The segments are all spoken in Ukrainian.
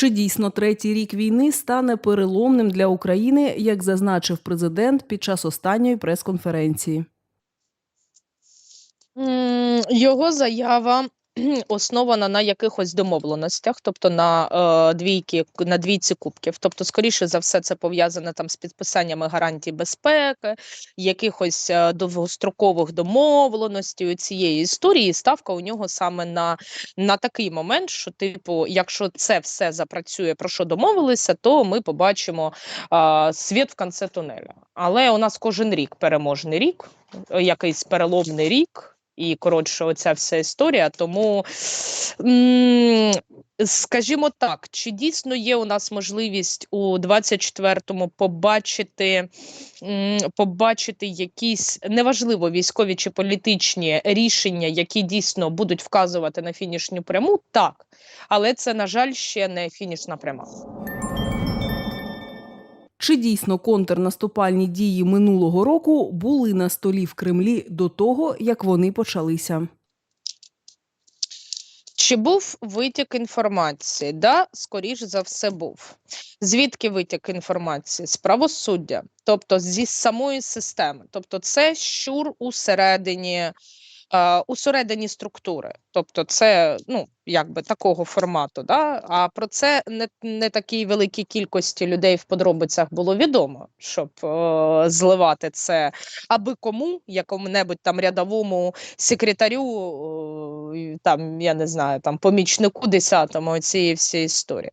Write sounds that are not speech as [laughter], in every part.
Чи дійсно третій рік війни стане переломним для України, як зазначив президент під час останньої прес-конференції? Його заява [clears throat] основана на якихось домовленостях, тобто на е, двійки на двійці кубків. Тобто, скоріше за все, це пов'язане там з підписаннями гарантій безпеки, якихось е, довгострокових домовленостей у цієї історії. Ставка у нього саме на, на такий момент, що, типу, якщо це все запрацює, про що домовилися, то ми побачимо е, світ в кінці тунеля. Але у нас кожен рік переможний рік, якийсь переломний рік. І коротше, оця вся історія. Тому, скажімо так, чи дійсно є у нас можливість у 24-му побачити, побачити якісь неважливо військові чи політичні рішення, які дійсно будуть вказувати на фінішню пряму? Так, але це, на жаль, ще не фінішна пряма. Чи дійсно контрнаступальні дії минулого року були на столі в Кремлі до того, як вони почалися? Чи був витік інформації? Да, скоріш за все, був. Звідки витік інформації? З правосуддя, тобто зі самої системи. Тобто, це щур усередині, усередині структури. Тобто, це ну, якби такого формату. Да? А про це не, не такій великій кількості людей в подробицях було відомо, щоб е, зливати це аби кому, якому-небудь там рядовому секретарю, і там, я не знаю, там помічнику десятому цієї всієї історії.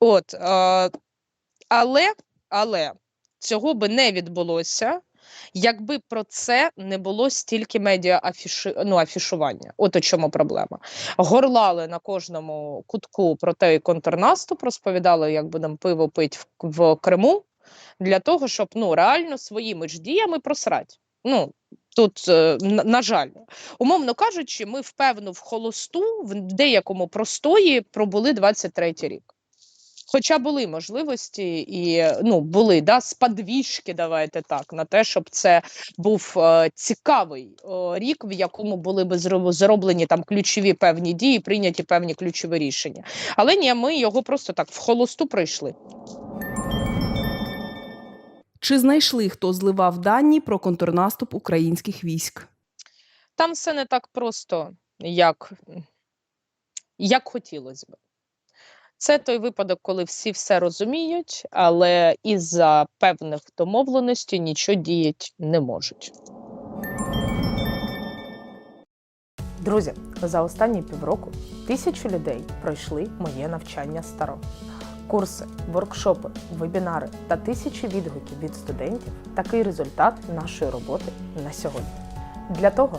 От, е, але, але цього би не відбулося. Якби про це не було стільки медіа ну, афішування, от у чому проблема. Горлали на кожному кутку про той контрнаступ, розповідали, як будемо пиво пити в, в Криму, для того, щоб ну реально своїми ж діями просрати. Ну тут, е, на, на жаль, умовно кажучи, ми впевно в холосту, в деякому простої пробули 23 рік. Хоча були можливості і ну були да сподвіжки, давайте так, на те, щоб це був е, цікавий е, рік, в якому були би зроблені там ключові певні дії, прийняті певні ключові рішення. Але ні, ми його просто так в холосту пройшли. Чи знайшли хто зливав дані про контрнаступ українських військ? Там все не так просто, як, як хотілося б. Це той випадок, коли всі все розуміють, але із-за певних домовленостей нічого діяти не можуть. Друзі, за останні півроку тисячі людей пройшли моє навчання старо. Курси, воркшопи, вебінари та тисячі відгуків від студентів такий результат нашої роботи на сьогодні. Для того,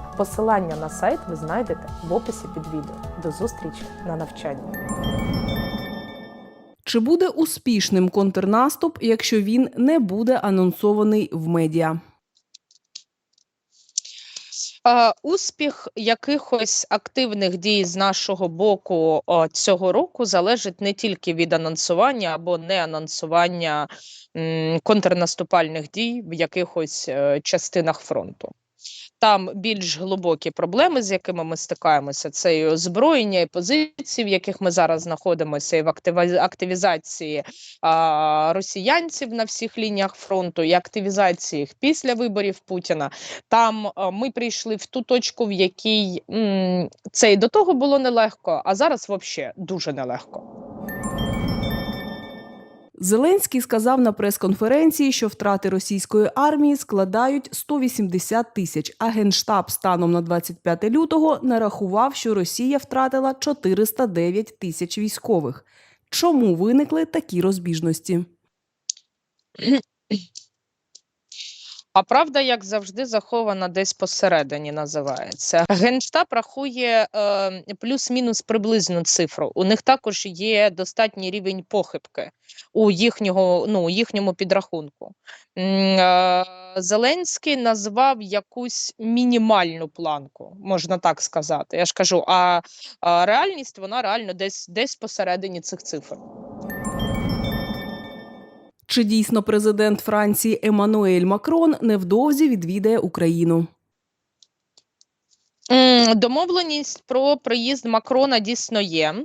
Посилання на сайт ви знайдете в описі під відео. До зустрічі на навчанні. Чи буде успішним контрнаступ, якщо він не буде анонсований в медіа? Е, успіх якихось активних дій з нашого боку цього року залежить не тільки від анонсування або не анонсування контрнаступальних дій в якихось е, частинах фронту. Там більш глибокі проблеми, з якими ми стикаємося, це і озброєння, і позиції, в яких ми зараз знаходимося, і в активізації а, росіянців на всіх лініях фронту, і активізації їх після виборів Путіна. Там а, ми прийшли в ту точку, в якій м, це і до того було нелегко, а зараз взагалі дуже нелегко. Зеленський сказав на прес-конференції, що втрати російської армії складають 180 тисяч, а генштаб станом на 25 лютого нарахував, що Росія втратила 409 тисяч військових. Чому виникли такі розбіжності? А правда, як завжди, захована десь посередині називається. Генштаб рахує е, плюс-мінус приблизну цифру. У них також є достатній рівень похибки у їхнього, ну, у їхньому підрахунку. Е, Зеленський назвав якусь мінімальну планку, можна так сказати. Я ж кажу, а, а реальність вона реально десь, десь посередині цих цифр. Чи дійсно президент Франції Еммануель Макрон невдовзі відвідає Україну? Домовленість про приїзд Макрона дійсно є,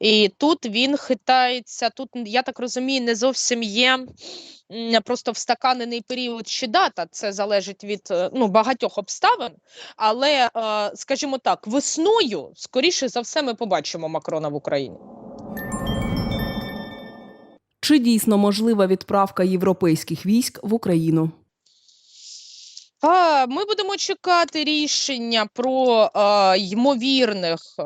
і тут він хитається. Тут я так розумію, не зовсім є просто встаканений період чи дата. Це залежить від е, ну багатьох обставин. Але, е, скажімо так, весною скоріше за все ми побачимо Макрона в Україні. Чи дійсно можлива відправка європейських військ в Україну? Ми будемо чекати рішення про е, ймовірних, е,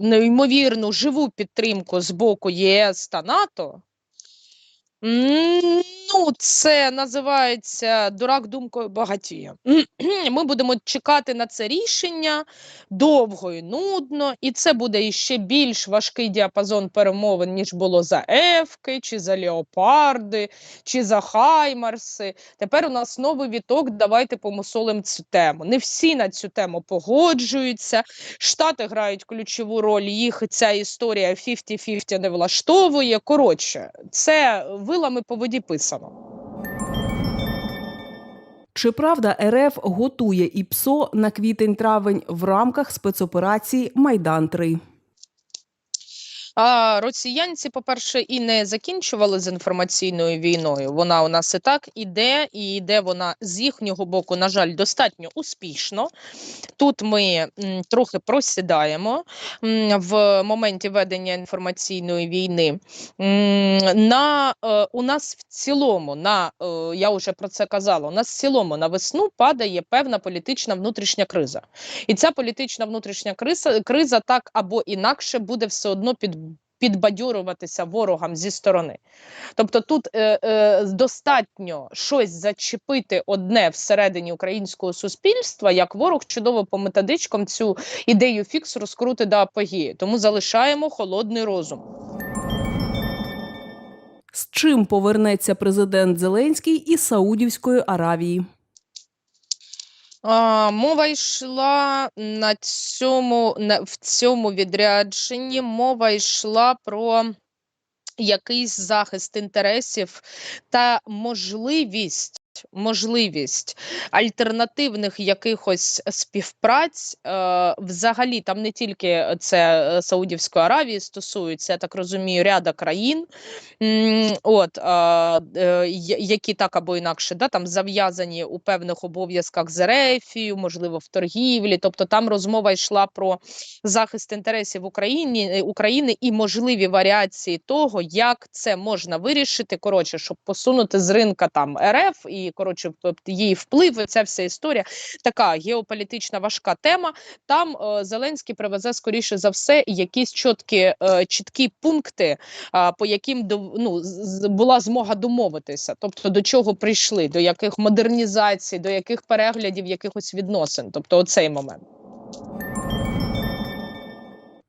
неймовірну живу підтримку з боку ЄС та НАТО. Ну, це називається дурак думкою багатіє. [clears throat] Ми будемо чекати на це рішення довго і нудно, і це буде іще більш важкий діапазон перемовин, ніж було за Ефки, чи за Леопарди, чи за Хаймарси. Тепер у нас новий віток. Давайте помусолимо цю тему. Не всі на цю тему погоджуються. Штати грають ключову роль. Їх ця історія 50-50 не влаштовує. Коротше, це вилами по воді писано. Чи правда РФ готує ІПСО на квітень-травень в рамках спецоперації Майдан 3 А росіянці, по-перше, і не закінчували з інформаційною війною. Вона у нас і так іде, і йде вона з їхнього боку, на жаль, достатньо успішно. Тут ми м, трохи просідаємо м, в моменті ведення інформаційної війни. М, На е, у нас в цілому, на е, я вже про це казала. У нас в цілому на весну падає певна політична внутрішня криза. І ця політична внутрішня криза, криза так або інакше буде все одно під. Підбадьоруватися ворогам зі сторони, тобто тут е, е, достатньо щось зачепити одне всередині українського суспільства, як ворог чудово по методичкам цю ідею фікс розкрути до апогії. Тому залишаємо холодний розум. З чим повернеться президент Зеленський із Саудівської Аравії? Мова йшла на цьому на, в цьому відрядженні. Мова йшла про якийсь захист інтересів та можливість. Можливість альтернативних якихось співпраць, е, взагалі там не тільки це е, Саудівської Аравії стосується, я так розумію, ряда країн, от, е, які так або інакше да, там зав'язані у певних обов'язках з Ерефією, можливо, в торгівлі. Тобто там розмова йшла про захист інтересів Україні, е, України і можливі варіації того, як це можна вирішити. Коротше, щоб посунути з ринка там РФ і коротше п- її вплив. і Ця вся історія така геополітична важка тема. Там е, Зеленський привезе скоріше за все якісь чіткі, е, чіткі пункти, а, по яким ну була змога домовитися, тобто до чого прийшли, до яких модернізацій, до яких переглядів якихось відносин, тобто оцей момент.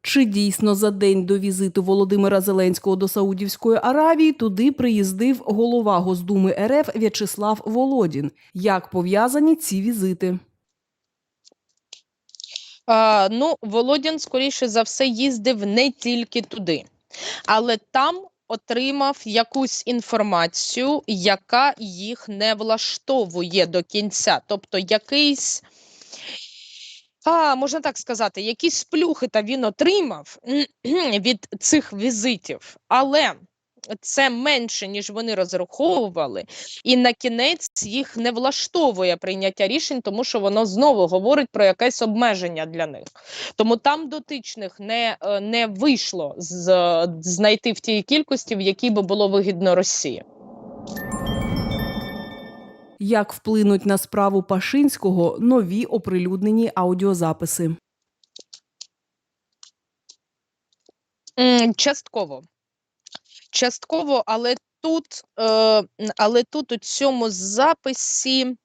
Чи дійсно за день до візиту Володимира Зеленського до Саудівської Аравії туди приїздив голова Госдуми РФ В'ячеслав Володін? Як пов'язані ці візити? А, ну, Володін, скоріше за все, їздив не тільки туди, але там отримав якусь інформацію, яка їх не влаштовує до кінця. Тобто якийсь. А, можна так сказати, якісь плюхи та він отримав від цих візитів, але це менше, ніж вони розраховували, і на кінець їх не влаштовує прийняття рішень, тому що воно знову говорить про якесь обмеження для них. Тому там дотичних не, е, не вийшло з, знайти в тій кількості, в якій би було вигідно Росії. Як вплинуть на справу Пашинського нові оприлюднені аудіозаписи? Частково. Частково, але тут, е, але тут у цьому записі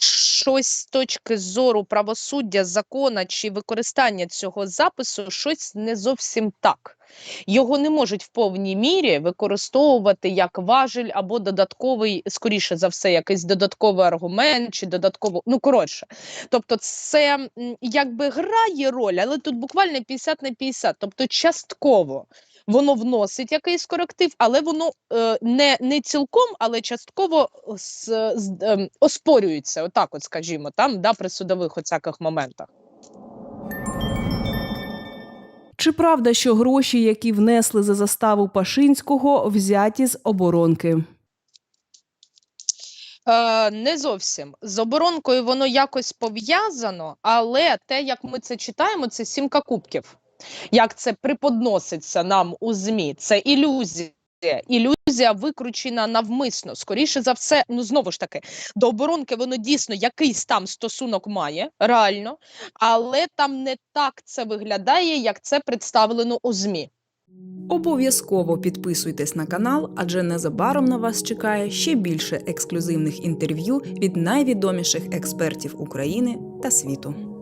щось з точки зору правосуддя, закона чи використання цього запису, щось не зовсім так. Його не можуть в повній мірі використовувати як важель або додатковий, скоріше за все, якийсь додатковий аргумент чи додатково. Ну коротше, тобто, це якби грає роль, але тут буквально 50 на 50, тобто частково. Воно вносить якийсь коректив, але воно е, не, не цілком, але частково з, з, ем, оспорюється, отак, от скажімо, там да, при судових оцяких моментах. Чи правда, що гроші, які внесли за заставу Пашинського, взяті з оборонки? Е, не зовсім з оборонкою воно якось пов'язано, але те, як ми це читаємо, це сімка кубків. Як це преподноситься нам у ЗМІ, це ілюзія. Ілюзія викручена навмисно. Скоріше за все, ну знову ж таки, до оборонки воно дійсно якийсь там стосунок має, реально, але там не так це виглядає, як це представлено у ЗМІ. Обов'язково підписуйтесь на канал, адже незабаром на вас чекає ще більше ексклюзивних інтерв'ю від найвідоміших експертів України та світу.